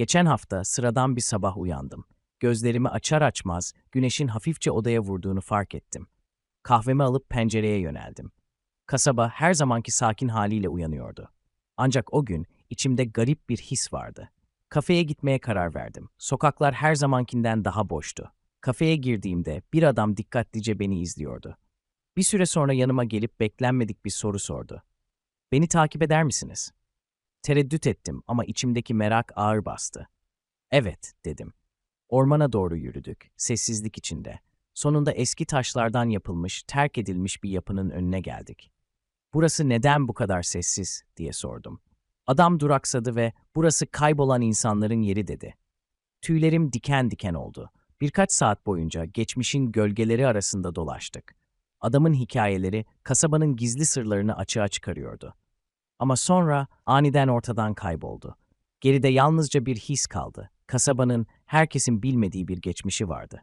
Geçen hafta sıradan bir sabah uyandım. Gözlerimi açar açmaz güneşin hafifçe odaya vurduğunu fark ettim. Kahvemi alıp pencereye yöneldim. Kasaba her zamanki sakin haliyle uyanıyordu. Ancak o gün içimde garip bir his vardı. Kafeye gitmeye karar verdim. Sokaklar her zamankinden daha boştu. Kafeye girdiğimde bir adam dikkatlice beni izliyordu. Bir süre sonra yanıma gelip beklenmedik bir soru sordu. Beni takip eder misiniz? Tereddüt ettim ama içimdeki merak ağır bastı. Evet, dedim. Ormana doğru yürüdük, sessizlik içinde. Sonunda eski taşlardan yapılmış, terk edilmiş bir yapının önüne geldik. Burası neden bu kadar sessiz diye sordum. Adam duraksadı ve burası kaybolan insanların yeri dedi. Tüylerim diken diken oldu. Birkaç saat boyunca geçmişin gölgeleri arasında dolaştık. Adamın hikayeleri kasabanın gizli sırlarını açığa çıkarıyordu. Ama sonra aniden ortadan kayboldu. Geride yalnızca bir his kaldı. Kasabanın herkesin bilmediği bir geçmişi vardı.